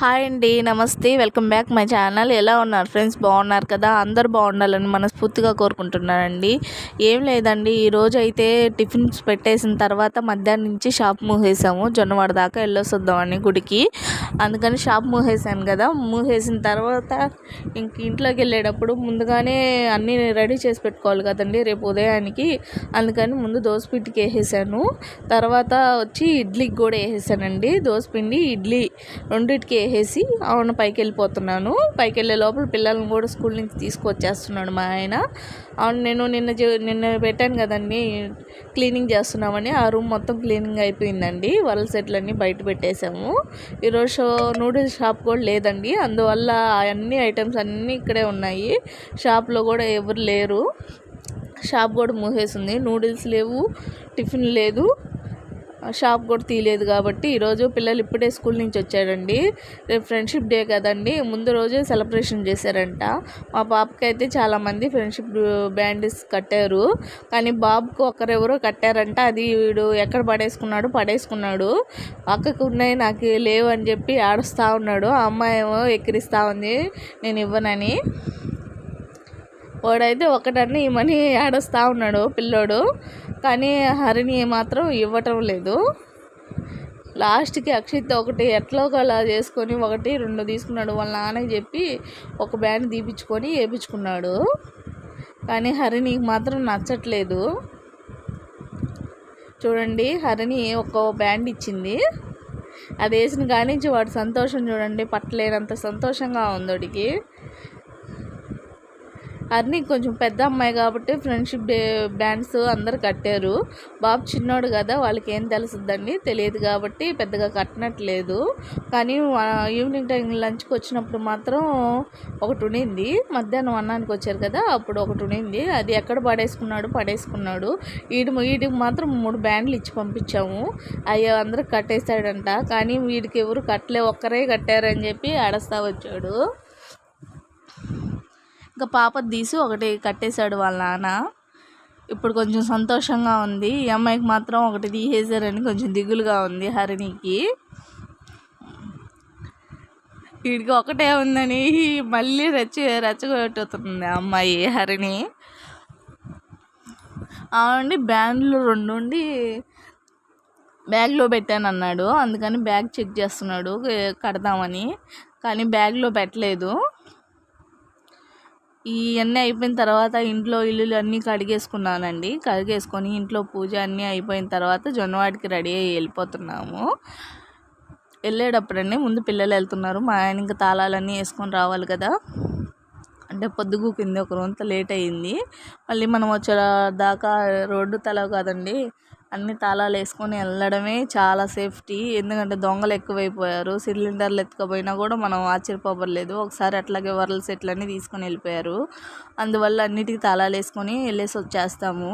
Hi అండి నమస్తే. Welcome back my channel. ఎలా ఉన్నారు ఫ్రెండ్స్? బాగున్నారు కదా? అందరు బాగుండాలని మనస్ఫూర్తిగా కోరుకుంటున్నానండి. ఏం లేదండి ఈరోజు అయితే టిఫిన్స్ పెట్టేసిన తర్వాత మధ్యాహ్నం నుంచి షాప్ మూసేసాము జొన్నవాడ దాకా వెళ్ళొస్తుందామని గుడికి. అందుకని షాప్ మూసేసాను కదా. మూసేసిన తర్వాత ఇంక ఇంట్లోకి వెళ్ళేటప్పుడు ముందుగానే అన్నీ రెడీ చేసి పెట్టుకోవాలి కదండి రేపు ఉదయానికి. అందుకని ముందు దోసపిండికి వేసేసాను. తర్వాత వచ్చి ఇడ్లీకి కూడా వేసేసానండి. దోసపిండి ఇడ్లీ రెండింటికి వేసేసి అవును పైకి వెళ్ళిపోతున్నాను పైకి వెళ్ళే లోపల పిల్లల్ని కూడా స్కూల్ నుంచి తీసుకొచ్చేస్తున్నాడు మా ఆయన. అవును నేను నిన్న నిన్న పెట్టాను కదండి క్లీనింగ్ చేస్తున్నామని. ఆ రూమ్ మొత్తం క్లీనింగ్ అయిపోయిందండి. వరల సెట్లన్నీ బయట పెట్టేశాము. ఈరోజు నూడిల్స్ షాప్ కూడా లేదండి. అందువల్ల అన్ని ఐటమ్స్ అన్నీ ఇక్కడే ఉన్నాయి. షాప్లో కూడా ఎవరు లేరు. షాప్ కూడా మూసేసింది. నూడిల్స్ లేవు టిఫిన్ లేదు. షాప్ కూడా తీయలేదు కాబట్టి ఈరోజు పిల్లలు ఇప్పుడే స్కూల్ నుంచి వచ్చారండి. రేపు ఫ్రెండ్షిప్ డే కదండి ముందు రోజే సెలబ్రేషన్ చేశారంట. మా పాపకి అయితే చాలామంది ఫ్రెండ్షిప్ బ్యాండిస్ కట్టారు. కానీ బాబుకు ఒకరెవరో కట్టారంట. అది వీడు ఎక్కడ పడేసుకున్నాడు? పడేసుకున్నాడు. అక్కకు ఉన్నాయి నాకు లేవు అని చెప్పి ఆడుస్తూ ఉన్నాడు. ఆ అమ్మాయి ఏమో ఎక్కిరిస్తూ ఉంది నేను ఇవ్వనని. వాడైతే ఒకటన్నీ మనీ ఆడస్తా ఉన్నాడు పిల్లోడు. కానీ హరిణి మాత్రం ఇవ్వటం లేదు. లాస్ట్కి అక్షిత్ ఒకటి ఎట్లో అలా చేసుకొని ఒకటి రెండు తీసుకున్నాడు. వాళ్ళ నాన్నకి చెప్పి ఒక బ్యాండ్ తీపించుకొని వేపించుకున్నాడు కానీ హరిణికి మాత్రం నచ్చట్లేదు. చూడండి హరిణి ఒక బ్యాండ్ ఇచ్చింది. అది వేసిన కానించి వాడు సంతోషం చూడండి పట్టలేనంత సంతోషంగా ఉందోడికి వాడికి కొంచెం పెద్ద అమ్మాయి కాబట్టి ఫ్రెండ్షిప్ డే బ్యాండ్స్ అందరు కట్టారు. బాబు చిన్నోడు కదా వాళ్ళకి ఏం తెలుసుద్దండి? తెలియదు కాబట్టి పెద్దగా కట్టనట్లేదు. కానీ ఈవినింగ్ టైం లంచ్కి వచ్చినప్పుడు మాత్రం ఒకటి ఉండింది మధ్యాహ్నం అన్నానికి వచ్చారు కదా అప్పుడు ఒకటి ఉండింది అది ఎక్కడ పడేసుకున్నాడు? పడేసుకున్నాడు. వీడి వీడికి మాత్రం మూడు బ్యాండ్లు ఇచ్చి పంపించాము. అయ్యో అందరూ కట్టేశాడంట. కానీ వీడికి ఎవరు కట్టలే ఒక్కరే కట్టారని చెప్పి అడస్తా వచ్చాడు. ఇంకా పాప తీసి ఒకటి కట్టేశాడు వాళ్ళ నాన్న. ఇప్పుడు కొంచెం సంతోషంగా ఉంది. ఈ అమ్మాయికి మాత్రం ఒకటి తీసేశారని కొంచెం దిగులుగా ఉంది హరిణికి. వీడికి ఒకటే ఉందని మళ్ళీ రెచ్చ రెచ్చగొట్టుతుంది ఆ అమ్మాయి హరిణి. అవునండి బ్యాండ్లు రెండు ఉండి బ్యాగ్లో పెట్టాను అన్నాడు. అందుకని బ్యాగ్ చెక్ చేస్తున్నాడు కడదామని. కానీ బ్యాగ్లో పెట్టలేదు. ఇవన్నీ అయిపోయిన తర్వాత ఇంట్లో ఇల్లులు అన్నీ కడిగేసుకున్నానండి. కడిగేసుకొని ఇంట్లో పూజ అన్నీ అయిపోయిన తర్వాత జొన్నవాడికి రెడీ అయ్యి వెళ్ళిపోతున్నాము. వెళ్ళేటప్పుడండి ముందు పిల్లలు వెళ్తున్నారు. మా ఆయన ఇంకా తాళాలన్నీ వేసుకొని రావాలి కదా. అంటే పొద్దుగూకింది ఒక రొంత లేట్ అయ్యింది. మళ్ళీ మనం వచ్చే దాకా రోడ్డు తల కాదండి. అన్ని తాళాలు వేసుకొని వెళ్ళడమే చాలా సేఫ్టీ. ఎందుకంటే దొంగలు ఎక్కువైపోయారు. సిలిండర్లు ఎత్తుకపోయినా కూడా మనం ఆశ్చర్యపోబడలేదు. ఒకసారి అట్లాగే వరల సెట్లన్నీ తీసుకొని వెళ్ళిపోయారు. అందువల్ల అన్నిటికీ తాళాలు వేసుకొని వెళ్ళేసి వచ్చేస్తాము.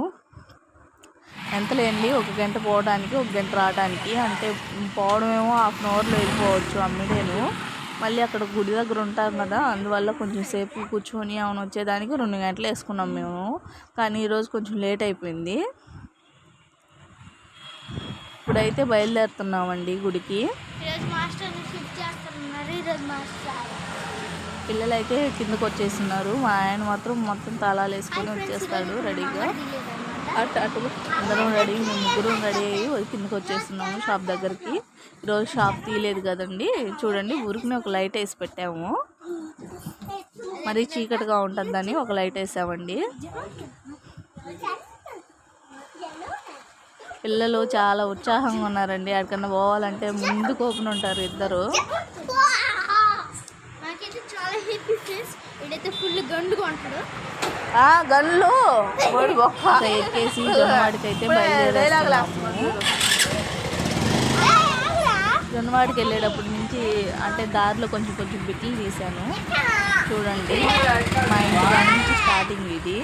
ఎంతలేండి? ఒక గంట పోవడానికి ఒక గంట రావడానికి. అంటే పోవడమేమో హాఫ్ అన్ అవర్లో వెళ్ళిపోవచ్చు అమ్మిడేను మళ్ళీ అక్కడ గుడి దగ్గర ఉంటాం కదా అందువల్ల కొంచెం సేపు కూర్చొని అవును వచ్చేదానికి రెండు గంటలు వేసుకున్నాం మేము. కానీ ఈరోజు కొంచెం లేట్ అయిపోయింది. ఇప్పుడైతే బయలుదేరుతున్నామండి గుడికి. పిల్లలు అయితే కిందకు వచ్చేస్తున్నారు మా ఆయన మాత్రం మొత్తం తాళాలు వేసుకొని వచ్చేస్తాడు రెడీగా. అటు అటు అందరం రెడీ మేము ముగ్గురం రెడీ అయ్యి కిందకి వచ్చేస్తున్నాము షాప్ దగ్గరికి. ఈరోజు షాప్ తీయలేదు కదండి. చూడండి ఊరికి ఒక లైట్ వేసి పెట్టాము. మరీ చీకటిగా ఉంటుందని ఒక లైట్ వేసామండి. పిల్లలు చాలా ఉత్సాహంగా ఉన్నారండి. ఎక్కడికన్నా పోవాలంటే ముందు కోపం ఉంటారు ఇద్దరు. గన్లు ఎక్కేసి జొన్నవాడికి అయితే బయలుదేరేస్తున్నాము జొన్నవాడికి వెళ్ళేటప్పటి నుంచి అంటే దారిలో కొంచెం కొంచెం బిట్లు తీశాను. చూడండి. మా ఇంటి నుంచి స్టార్టింగ్ ఇది.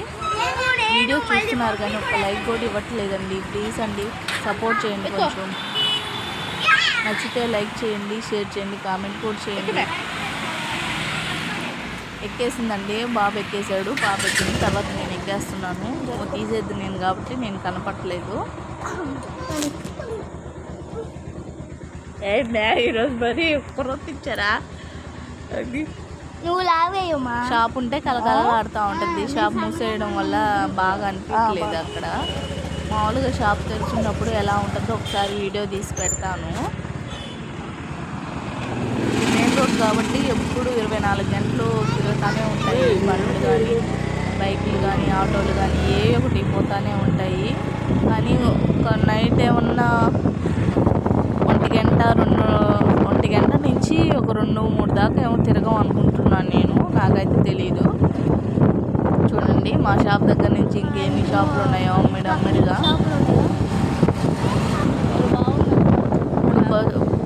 వీడియో చూస్తున్నారు కానీ ఒక లైక్ కూడా ఇవ్వట్లేదండి. ప్లీజ్ అండి సపోర్ట్ చేయండి కొంచెం. నచ్చితే లైక్ చేయండి షేర్ చేయండి కామెంట్ కూడా చేయండి. ఎక్కేసిందండి. బాబు ఎక్కేసాడు. బాబు ఎక్కిన తర్వాత నేను ఎక్కేస్తున్నాను. తీసేది నేను కాబట్టి నేను కనపట్లేదు ఏంటే ఈరోజు మరి ఒక్కరోజు ఇచ్చారా? అది నువ్వు లావేయమ్మా షాప్ ఉంటే కలకలలాడుతూ ఉంటుంది. షాప్ మూసేయడం వల్ల బాగా అనిపించలేదు అక్కడ. మామూలుగా షాప్ తెరిచినప్పుడు ఎలా ఉంటుందో ఒకసారి వీడియో తీసి పెడతాను. మెయిన్ రోడ్ కాబట్టి ఎప్పుడు ఇరవై నాలుగు గంటలు తిరుగుతూనే ఉంటాయి. బండ్లు కానీ బైకులు కానీ ఆటోలు కానీ ఏ ఒకటి పోతూనే ఉంటాయి. కానీ ఒక నైట్ ఏమన్నా ఒంటి గంట రెండు నుంచి ఒక రెండు మూడు దాకా ఏమో తిరగం అనుకుంటున్నాను నేను. నాకైతే తెలీదు. చూడండి మా షాప్ దగ్గర నుంచి ఇంకేమి షాపులు ఉన్నాయో అమ్మిడి అమ్మిడిగా.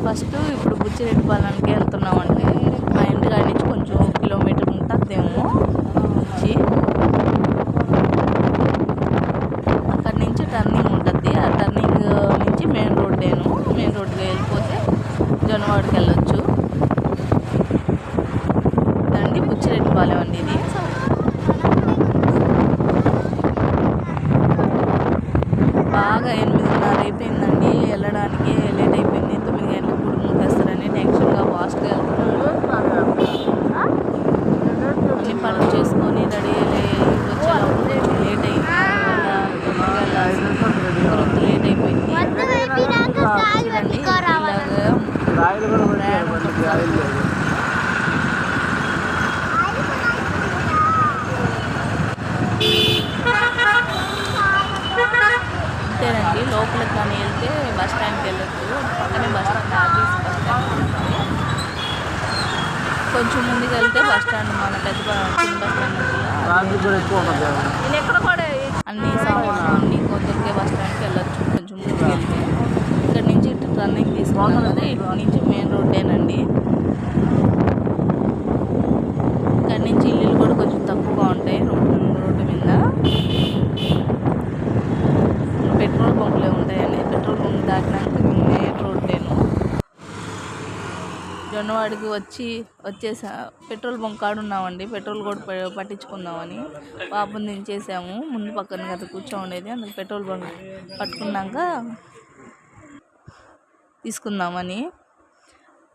ఫస్ట్ ఇప్పుడు బుచ్చిరెడ్డిపాలెంకి వెళ్తున్నామండి. మా ఇంటి కాడి నుంచి కొంచెం కిలోమీటర్ ఉంటుందేమో వచ్చి అక్కడి నుంచి టర్నింగ్ ఉంటుంది. ఆ టర్నింగ్ నుంచి మెయిన్ రోడ్డేను మెయిన్ రోడ్డుకి వెళ్ళిపోతే జొన్నవాడికి వెళ్ళొచ్చు. బుచ్చిరెడ్డిపాలెం అండి ఇది బాగా ఎనిమిదిన్నర అయిపోయిందండి వెళ్ళడానికి లేట్ అయిపోయింది తొమ్మిది గంటలకు గుడి మూసేస్తారని టెన్షన్గా ఫాస్ట్గా వెళ్తున్నాను అన్ని పనులు చేసుకొని రెడీ వచ్చేటప్పుడు కొంచెం లేట్ అయింది కొంత లేట్ అయిపోయింది చూడండి ఇలాగా రాయలు కూడా పెట్టారు బండికి ఆయిల్ లేదు అంతేనండి లోపలికి కానీ వెళ్తే బస్ స్టాండ్కి వెళ్ళొచ్చు పక్కనే bus stand RTC bus stand ఉంటుంది. కొంచెం ముందుకు వెళ్తే బస్ స్టాండ్ మన పెద్ద బస్ స్టాండ్ ఉంటుంది. ట్రాఫిక్ కూడా అన్ని సామాన్లు అన్ని దొరికే బస్ స్టాండ్కి వెళ్ళొచ్చు. కొంచెం ముందుకు వెళ్తే. ఇక్కడ నుంచి ఇటు టర్నింగ్ తీసుకున్నాం కదా ఇటు నుంచి మెయిన్ రోడ్డేనండి ఇక్కడ నుంచి ఇల్లులు కూడా కొంచెం తక్కువగా ఉంటాయి. రోడ్డు రోడ్డు మీద పెట్రోల్ బంకులే ఉంటాయండి పెట్రోల్ బంక్ దాటినాక మెయిన్ రోడ్డేను జొన్నవాడికి వచ్చి వచ్చేసా. పెట్రోల్ బంక్ కాడ ఉన్నామండి. పెట్రోల్ కూడా ప- పట్టించుకుందామని. పాపం దించేసాము. ముందు పక్కన కదా కూర్చోండేది. అందుకు పెట్రోల్ బంక్ పట్టుకున్నాక తీసుకుందామని.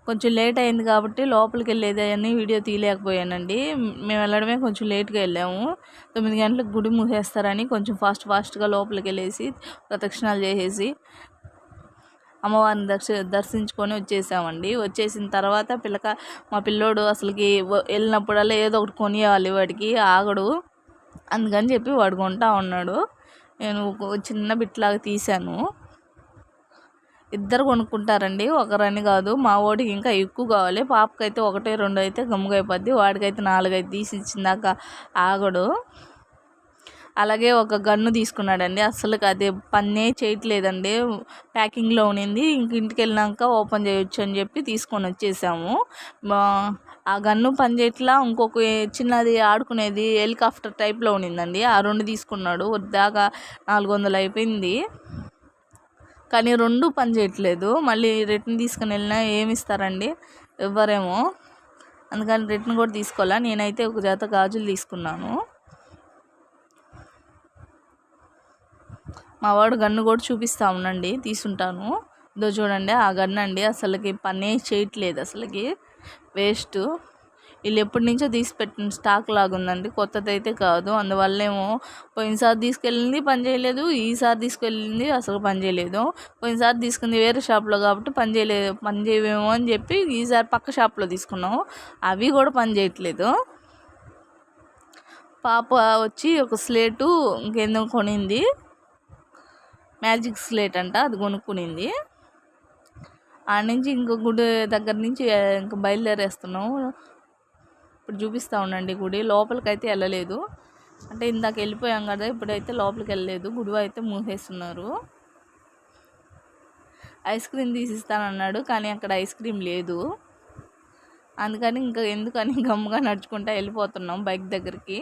కొంచెం లేట్ అయింది కాబట్టి లోపలికి వెళ్ళేది అని వీడియో తీయలేకపోయానండి. మేము వెళ్ళడమే కొంచెం లేట్గా వెళ్ళాము. తొమ్మిది గంటలకు గుడి మూసేస్తారని కొంచెం ఫాస్ట్ ఫాస్ట్గా లోపలికి వెళ్ళేసి ప్రదక్షిణాలు చేసేసి అమ్మవారిని దర్శ దర్శించుకొని వచ్చేసామండి. వచ్చేసిన తర్వాత పిల్లక మా పిల్లోడు అసలుకి వెళ్ళినప్పుడల్లా ఏదో ఒకటి కొనియాలి వాడికి ఆగడు. అందుకని చెప్పి వాడు కొంటా ఉన్నాడు. నేను చిన్న బిట్లాగా తీశాను. ఇద్దరు కొనుక్కుంటారండి. ఒకరని కాదు మా వాడికి ఇంకా ఎక్కువ కావాలి. పాపకైతే ఒకటే రెండు అయితే గమ్ముగైపోద్ది వాడికైతే నాలుగైతే తీసి ఇచ్చిందాక ఆగడు. అలాగే ఒక గన్ను తీసుకున్నాడండి. అసలు అది పన్నే చేయట్లేదండి. ప్యాకింగ్లో ఉన్నింది. ఇంక ఇంటికి వెళ్ళినాక ఓపెన్ చేయొచ్చు అని చెప్పి తీసుకొని వచ్చేసాము. ఆ గన్ను పని చేయట్లా ఇంకొక చిన్నది ఆడుకునేది హెలికాప్టర్ టైప్లో ఉన్నిందండి. ఆ రెండు తీసుకున్నాడు. దాకా నాలుగు వందలు అయిపోయింది. కానీ రెండు పని చేయట్లేదు. మళ్ళీ రిటర్న్ తీసుకుని వెళ్ళినా ఏమి ఇస్తారండి? ఇవ్వరేమో. అందుకని రిటర్న్ కూడా తీసుకోవాలా? నేనైతే ఒక జత గాజులు తీసుకున్నాను. మా వాడు గన్ను కూడా చూపిస్తా ఉండండి తీసుంటాను. ఇదో చూడండి ఆ గన్ను అండి అసలుకి పనే చేయట్లేదు అసలుకి. వేస్ట్. వీళ్ళు ఎప్పటి నుంచో తీసి పెట్టిన స్టాక్ లాగా ఉందండి కొత్తది అయితే కాదు. అందువల్లేమో పోయినసారి తీసుకెళ్ళింది పని చేయలేదు. ఈసారి తీసుకెళ్ళింది అసలు పని చేయలేదు. పోయినసారి తీసుకుంది వేరే షాప్లో కాబట్టి పని చేయలేదు పని చేయవేమో అని చెప్పి ఈసారి పక్క షాప్లో తీసుకున్నాము. అవి కూడా పని చేయట్లేదు. పాప వచ్చి ఒక స్లేటు ఇంకేందో కొనింది. మ్యాజిక్ స్లేట్ అంట అది కొనుక్కునింది. ఆడ నుంచి ఇంకో గుడి దగ్గర నుంచి ఇంకా బయలుదేరేస్తున్నాం ఇప్పుడు చూపిస్తూ ఉండండి గుడి. లోపలికైతే వెళ్ళలేదు. అంటే ఇందాక వెళ్ళిపోయాం కదా ఇప్పుడైతే లోపలికి వెళ్ళలేదు. గుడి అయితే మూసేస్తున్నారు. ఐస్ క్రీమ్ తీసిస్తానన్నాడు కానీ అక్కడ ఐస్ క్రీమ్ లేదు. అందుకని ఇంకా ఎందుకని గమ్ముగా నడుచుకుంటా వెళ్ళిపోతున్నాం బైక్ దగ్గరికి.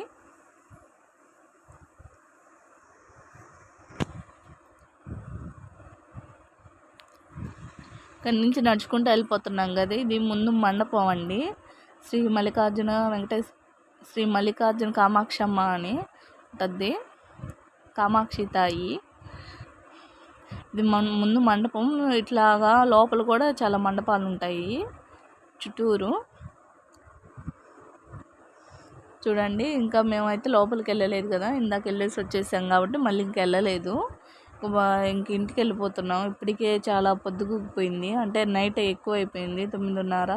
ఇక్కడి నుంచి నడుచుకుంటూ వెళ్ళిపోతున్నాం కదా ఇది ముందు మండపం అండి. శ్రీ మల్లికార్జున వెంకటేశ్ శ్రీ మల్లికార్జున కామాక్షమ్మ అని ఉంటుంది. కామాక్షి తాయి. ఇది ముందు మండపం. ఇట్లాగా లోపల కూడా చాలా మండపాలు ఉంటాయి. చుట్టూరు. చూడండి ఇంకా మేమైతే లోపలికి వెళ్ళలేదు కదా. ఇందాక వెళ్ళేసి వచ్చేసాం కాబట్టి మళ్ళీ ఇంక వెళ్ళలేదు. ఇంక ఇంటికి వెళ్ళిపోతున్నాం. ఇప్పటికే చాలా పొద్దుగుపోయింది అంటే నైట్ ఎక్కువ అయిపోయింది తొమ్మిదిన్నర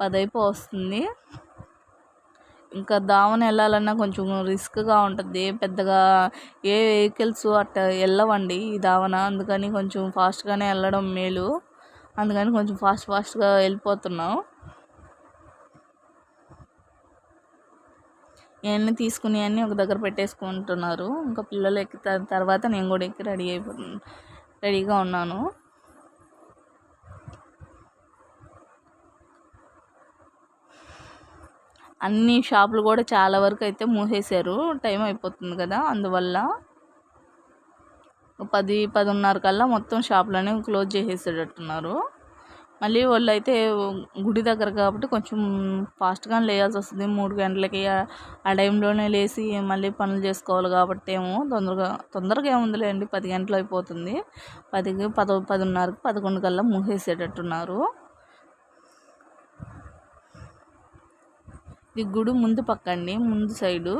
పదైపో వస్తుంది. ఇంకా దావన వెళ్ళాలన్నా కొంచెం రిస్క్గా ఉంటుంది. పెద్దగా ఏ వెహికల్స్ అట్లా వెళ్ళవండి ఈ దావన అందుకని కొంచెం ఫాస్ట్గానే వెళ్ళడం మేలు. అందుకని కొంచెం ఫాస్ట్ ఫాస్ట్గా వెళ్ళిపోతున్నాం. ఇవన్నీ తీసుకుని అన్నీ ఒక దగ్గర పెట్టేసుకుంటున్నారు. ఇంకా పిల్లలు ఎక్కిన తర్వాత నేను కూడా ఎక్కి రెడీ అయిపో రెడీగా ఉన్నాను. అన్ని షాపులు కూడా చాలా వరకు అయితే మూసేశారు. టైం అయిపోతుంది కదా అందువల్ల పది పదిన్నర కల్లా మొత్తం షాపులన్నీ క్లోజ్ చేసేసేటట్టున్నారు. మళ్ళీ వాళ్ళు అయితే గుడి దగ్గర కాబట్టి కొంచెం ఫాస్ట్గా లేయాల్సి వస్తుంది. మూడు గంటలకి ఆ టైంలోనే లేచి మళ్ళీ పనులు చేసుకోవాలి కాబట్టి ఏమో తొందరగా తొందరగా ఏముందిలేండి. పది గంటలు అయిపోతుంది. పదికి పద పదిన్నరకి పదకొండు కల్లా మూసేసేటట్టున్నారు. ఇది గుడి ముందు పక్క అండి ముందు సైడు.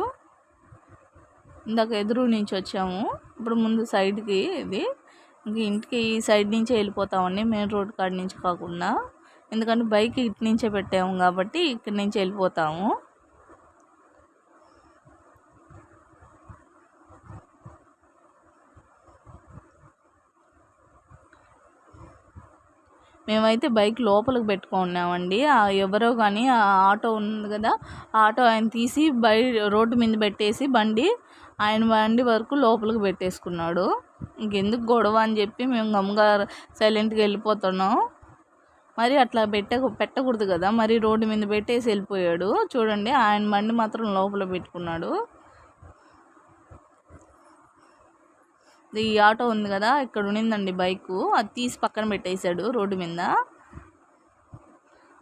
ఇందాక ఎదురు నుంచి వచ్చాము. ఇప్పుడు ముందు సైడ్కి ఇది. ఇంక ఇంటికి ఈ సైడ్ నుంచే వెళ్ళిపోతామండి మెయిన్ రోడ్ కాడ నుంచి కాకుండా. ఎందుకంటే బైక్ ఇటు నుంచే పెట్టాము కాబట్టి ఇక్కడి నుంచి వెళ్ళిపోతాము. మేమైతే బైక్ లోపలికి పెట్టుకున్నామండి. ఎవరో కానీ ఆ ఆటో ఉంది కదా ఆటో ఆయన తీసి బై రోడ్డు మీద పెట్టేసి బండి ఆయన బండి వరకు లోపలికి పెట్టేసుకున్నాడు. ఇంకెందుకు గొడవ అని చెప్పి మేము గమ్మగారు సైలెంట్గా వెళ్ళిపోతున్నాం. మరి అట్లా పెట్ట పెట్టకూడదు కదా. మరి రోడ్డు మీద పెట్టేసి వెళ్ళిపోయాడు. చూడండి ఆయన బండి మాత్రం లోపల పెట్టుకున్నాడు. ఈ ఆటో ఉంది కదా ఇక్కడ ఉన్నిందండి బైకు. అది తీసి పక్కన పెట్టేశాడు రోడ్డు మీద.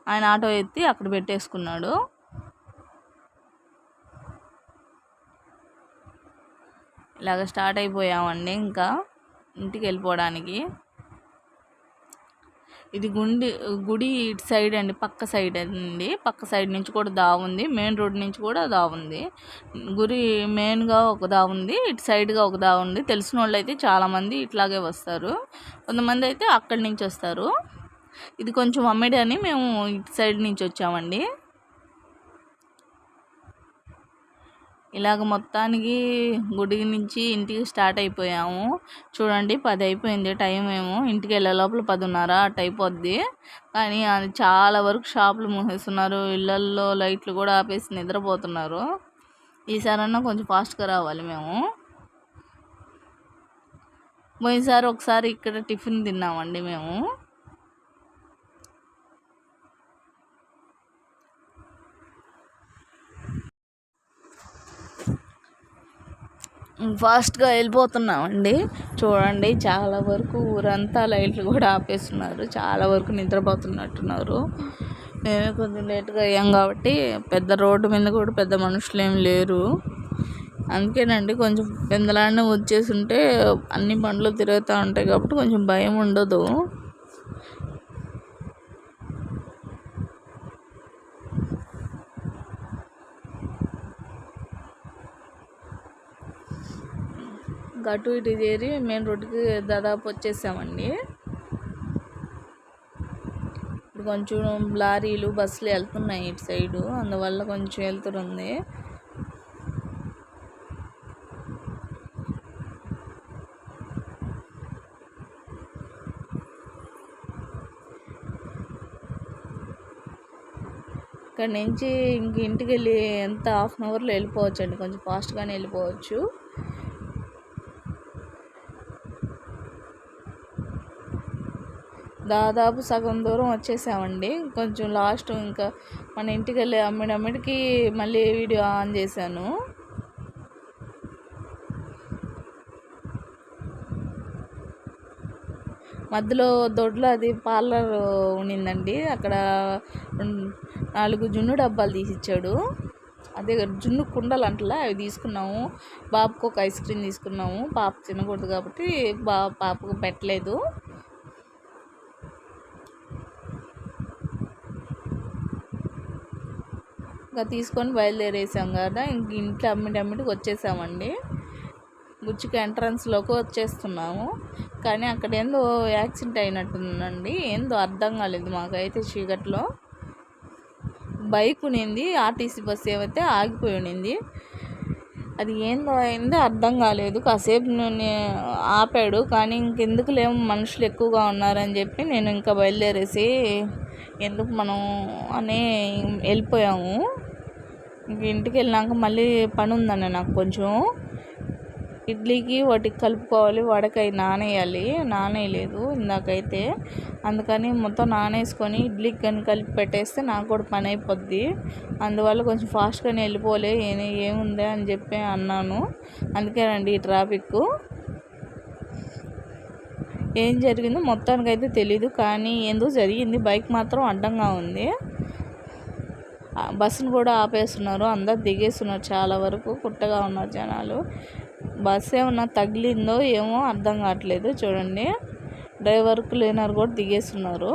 ఆయన ఆటో ఎత్తి అక్కడ పెట్టేసుకున్నాడు. ఇలాగ స్టార్ట్ అయిపోయామండి ఇంకా ఇంటికి వెళ్ళిపోవడానికి. ఇది గుండి గుడి ఇటు సైడ్ అండి పక్క సైడ్ అండి. పక్క సైడ్ నుంచి కూడా దా ఉంది మెయిన్ రోడ్ నుంచి కూడా దాగుంది గురి గుడి మెయిన్గా ఒక దా ఉంది ఇటు సైడ్గా ఒక దా ఉంది. తెలిసిన వాళ్ళు అయితే చాలామంది ఇట్లాగే వస్తారు. కొంతమంది అయితే అక్కడి నుంచి వస్తారు. ఇది కొంచెం అమ్మడి అని మేము ఇటు సైడ్ నుంచి వచ్చామండి. ఇలాగ మొత్తానికి గుడి నుంచి ఇంటికి స్టార్ట్ అయిపోయాము. చూడండి పది అయిపోయింది టైం ఏమో. ఇంటికి వెళ్ళే లోపల పదిన్నర అటు అయిపోద్ది. కానీ చాలా వరకు షాపులు మూసేస్తున్నారు. ఇళ్ళల్లో లైట్లు కూడా ఆపేసి నిద్రపోతున్నారు. ఈసారన్నా కొంచెం ఫాస్ట్గా రావాలి మేము. పోయినసారి ఒకసారి ఇక్కడ టిఫిన్ తిన్నామండి మేము. ఫాస్ట్గా వెళ్ళిపోతున్నామండి. చూడండి చాలా వరకు ఊరంతా లైట్లు కూడా ఆపేస్తున్నారు. చాలా వరకు నిద్రపోతున్నట్టున్నారు. మేమే కొంచెం లేట్గా అయ్యాం కాబట్టి పెద్ద రోడ్డు మీద కూడా పెద్ద మనుషులు ఏం లేరు. అందుకేనండి కొంచెం పెందలాడిని వచ్చేసి ఉంటే అన్ని బండ్లు తిరుగుతూ ఉంటాయి కాబట్టి కొంచెం భయం ఉండదు. అటు ఇటు చేరి మెయిన్ రోడ్డుకి దాదాపు వచ్చేసామండి. ఇప్పుడు కొంచెం లారీలు బస్సులు వెళ్తున్నాయి ఇటు సైడు అందువల్ల కొంచెం వెళ్తుంది ఇక్కడ నుంచి ఇంక ఇంటికి వెళ్ళి ఎంత హాఫ్ అన్ అవర్లో వెళ్ళిపోవచ్చు అండి కొంచెం ఫాస్ట్గానే వెళ్ళిపోవచ్చు. దాదాపు సగం దూరం వచ్చేసామండి. కొంచెం లాస్ట్ ఇంకా మన ఇంటికి వెళ్ళి అమ్మిడమ్మిడికి మళ్ళీ వీడియో ఆన్ చేశాను. మధ్యలో దొడ్లో అది పార్లర్ ఉండిందండి అక్కడ నాలుగు జున్ను డబ్బాలు తీసిచ్చాడు. అదే జున్ను కుండలు అంటలా అవి తీసుకున్నాము. బాబుకు ఒక ఐస్ క్రీమ్ తీసుకున్నాము. పాప తినకూడదు కాబట్టి బా పాపకు పెట్టలేదు. ఇంకా తీసుకొని బయలుదేరేసాం కదా. ఇంక ఇంట్లో అమ్మిటి అమ్మిటికి వచ్చేసామండి. బుచ్చికి ఎంట్రన్స్లోకి వచ్చేస్తున్నాము. కానీ అక్కడ ఏందో యాక్సిడెంట్ అయినట్టుందండి. ఏందో అర్థం కాలేదు మాకైతే చీకట్లో. బైక్ ఉన్నింది ఆర్టీసీ బస్సు ఏమైతే ఆగిపోయి ఉన్నింది అది ఏందో అయిందో అర్థం కాలేదు. కాసేపు నేను ఆపాడు. కానీ ఇంకెందుకు లేవు మనుషులు ఎక్కువగా ఉన్నారని చెప్పి నేను ఇంకా బయలుదేరేసి ఎందుకు మనం అని వెళ్ళిపోయాము. ఇంటికి వెళ్ళినాక మళ్ళీ పని ఉందండి నాకు కొంచెం. ఇడ్లీకి వాటికి కలుపుకోవాలి వడకాయ నానేయాలి నానేయలేదు ఇందాకైతే. అందుకని మొత్తం నానేసుకొని ఇడ్లీకి కానీ కలిపి పెట్టేస్తే నాకు కూడా పని అయిపోద్ది. అందువల్ల కొంచెం ఫాస్ట్గానే వెళ్ళిపోలే ఏ- ఏముంది అని చెప్పి అన్నాను. అందుకేనండి ఈ ట్రాఫిక్ ఏం జరిగిందో మొత్తానికైతే తెలీదు కానీ ఏందో జరిగింది? బైక్ మాత్రం అడ్డంగా ఉంది. బస్సును కూడా ఆపేస్తున్నారు. అందరు దిగేస్తున్నారు చాలా వరకు. కుట్టగా ఉన్నారు జనాలు. బస్సు ఏమన్నా తగిలిందో ఏమో అర్థం కావట్లేదు. చూడండి. డ్రైవర్ క్లీనర్ కూడా దిగేస్తున్నారు.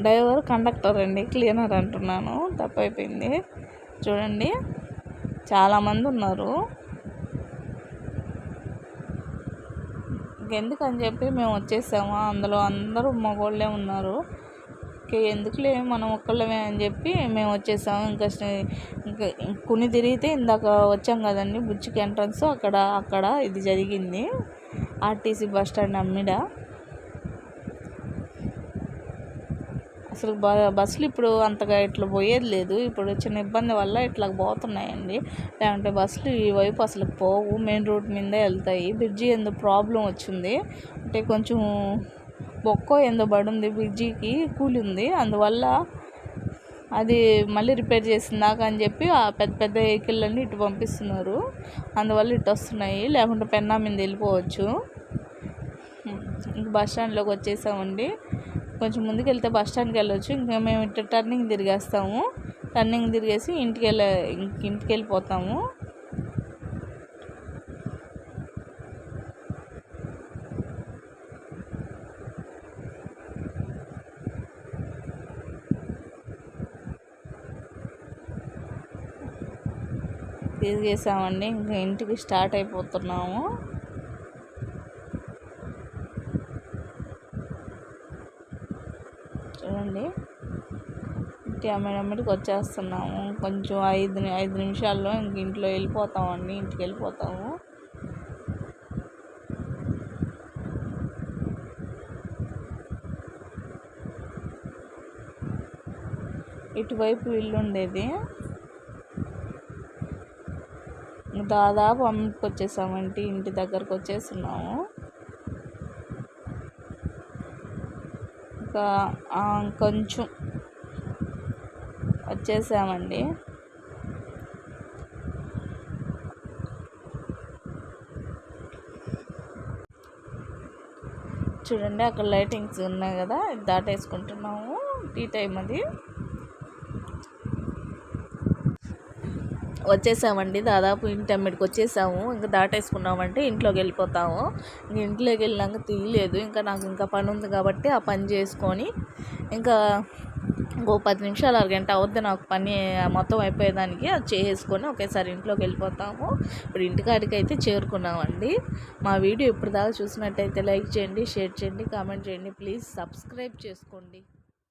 డ్రైవర్ కండక్టర్ అండి. క్లీనర్ అంటున్నాను. తప్పైపోయింది. చూడండి. చాలామంది ఉన్నారు. ఇంకెందుకని చెప్పి మేము వచ్చేసాము? అందులో అందరూ మగోళ్ళే ఉన్నారు. ఓకే ఎందుకులే మనం ఒక్కళ్ళమే అని చెప్పి మేము వచ్చేసాము ఇంకా ఇంకా కుని తిరిగితే ఇందాక వచ్చాం కదండి బుచ్చికి ఎంట్రన్స్. అక్కడ అక్కడ ఇది జరిగింది. ఆర్టీసీ బస్ స్టాండ్ అమ్మిడ. అసలు బ బస్సులు ఇప్పుడు అంతగా ఇట్లా పోయేది లేదు. ఇప్పుడు చిన్న ఇబ్బంది వల్ల ఇట్లా పోతున్నాయండి. లేదంటే బస్సులు ఈ వైపు అసలు పోవు. మెయిన్ రోడ్ మీదే వెళ్తాయి. బ్రిడ్జి ఎందుకు ప్రాబ్లం వచ్చింది. అంటే కొంచెం బొక్కో ఏందో పడుంది బ్రిడ్జికి కూలి ఉంది అందువల్ల అది మళ్ళీ రిపేర్ చేసిందాక అని చెప్పి ఆ పెద్ద పెద్ద వెహికల్ ఇటు పంపిస్తున్నారు. అందువల్ల ఇటు వస్తున్నాయి. లేకుంటే పెన్నా మీద వెళ్ళిపోవచ్చు. బస్ స్టాండ్లోకి వచ్చేసామండి. కొంచెం ముందుకు వెళ్తే బస్ స్టాండ్కి వెళ్ళొచ్చు. ఇంకా మేము ఇటు టర్నింగ్ తిరిగేస్తాము. టర్నింగ్ తిరిగేసి ఇంటికి వెళ్ళ ఇంటికి వెళ్ళిపోతాము. తిరిగేసామండి ఇంకా ఇంటికి స్టార్ట్ అయిపోతున్నాము. చూడండి. ఇంటి అమ్మడికి వచ్చేస్తున్నాము. కొంచెం ఐదు ఐదు నిమిషాల్లో ఇంక ఇంట్లో వెళ్ళిపోతామండి. ఇంటికి వెళ్ళిపోతాము. ఇటువైపు ఇల్లు ఉండేది దాదాపు అమ్మకి వచ్చేసామంటే ఇంటి దగ్గరకు వచ్చేస్తున్నాము ఇంకా కొంచెం వచ్చేసామండి. చూడండి అక్కడ లైటింగ్స్ ఉన్నాయి కదా దాటేసుకుంటున్నాము. టీ టైం అది. వచ్చేసామండి. దాదాపు ఇంటి అమ్మడికి వచ్చేసాము. ఇంకా దాటేసుకున్నామంటే ఇంట్లోకి వెళ్ళిపోతాము. ఇంక ఇంట్లోకి వెళ్ళినాక తీయలేదు. ఇంకా నాకు ఇంకా పని ఉంది కాబట్టి ఆ పని చేసుకొని ఇంకా ఇంకో పది నిమిషాలు అరగంట అవుద్ది నాకు పని మొత్తం అయిపోయేదానికి. అది చేసుకొని ఒకేసారి ఇంట్లోకి వెళ్ళిపోతాము. ఇప్పుడు ఇంటికాడికి అయితే చేరుకున్నామండి. మా వీడియో ఇప్పుడు దాకా చూసినట్టయితే లైక్ చేయండి షేర్ చేయండి కామెంట్ చేయండి. ప్లీజ్ సబ్స్క్రైబ్ చేసుకోండి.